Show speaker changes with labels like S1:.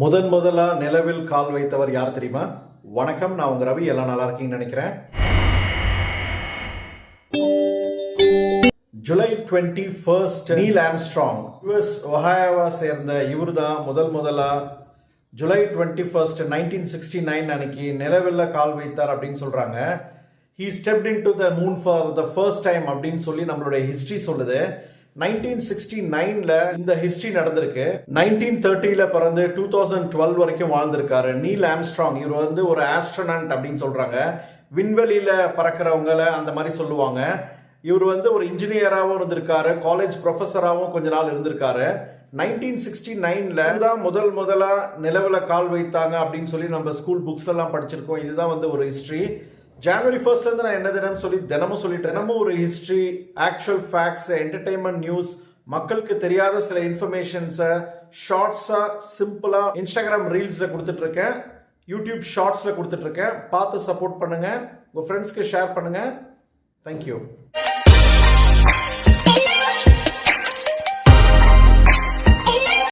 S1: முதன் முதலா நிலவில் கால் வைத்தவர் யார் தெரியுமா? வணக்கம் நான் உங்க ரவி. எல்லாம் நல்லா இருக்கீங்கன்னு நினைக்கிறேன். July twenty first Neil Armstrong. US ஒஹாயாவா சேர்ந்த இவர் தான் முதல் முதலா July twenty first nineteen sixty nine அன்னைக்கு நிலவில் கால் வைத்தார் அப்படின்னு சொல்றாங்க. He stepped into the moon for the first time அப்படின்னு சொல்லி நம்மளுடைய ஹிஸ்ட்ரி சொல்லுது. நைன்டீன் சிக்ஸ்டி நைன்ல இந்த ஹிஸ்டரி நடந்திருக்கு. நைன்டீன் தேர்ட்டியில பிறந்து டூ தௌசண்ட் டுவெல் வரைக்கும் வாழ்ந்திருக்காரு. Neil Armstrong. இவர் வந்து ஒரு ஆஸ்ட்ரோனட் அப்படின்னு சொல்றாங்க. விண்வெளியில பறக்கிறவங்கள அந்த மாதிரி சொல்லுவாங்க. இவர் வந்து ஒரு இன்ஜினியராகவும் இருந்திருக்காரு. காலேஜ் ப்ரொஃபஸராகவும் கொஞ்ச நாள் இருந்திருக்காரு. நைன்டீன் சிக்ஸ்டி நைன்ல தான் முதல் முதலா நிலவுல கால் வைத்தாங்க அப்படின்னு சொல்லி நம்ம ஸ்கூல் புக்ஸ் எல்லாம் படிச்சிருக்கோம். இதுதான் வந்து ஒரு ஹிஸ்டரி ஜனவரி ஃபர்ஸ்ட்லேருந்து நான் என்ன தினம் சொல்லி தினமும் சொல்லிட்டு தினமும் ஒரு history actual facts entertainment news மக்களுக்கு தெரியாத சில இன்ஃபர்மேஷன்ஸை ஷார்ட்ஸாக சிம்பிளாக இன்ஸ்டாகிராம் ரீல்ஸில் கொடுத்துட்ருக்கேன். யூடியூப் ஷார்ட்ஸில் கொடுத்துட்ருக்கேன். பார்த்து சப்போர்ட் பண்ணுங்கள் உங்கள் ஃப்ரெண்ட்ஸ்க்கு ஷேர் பண்ணுங்கள் தேங்க்யூ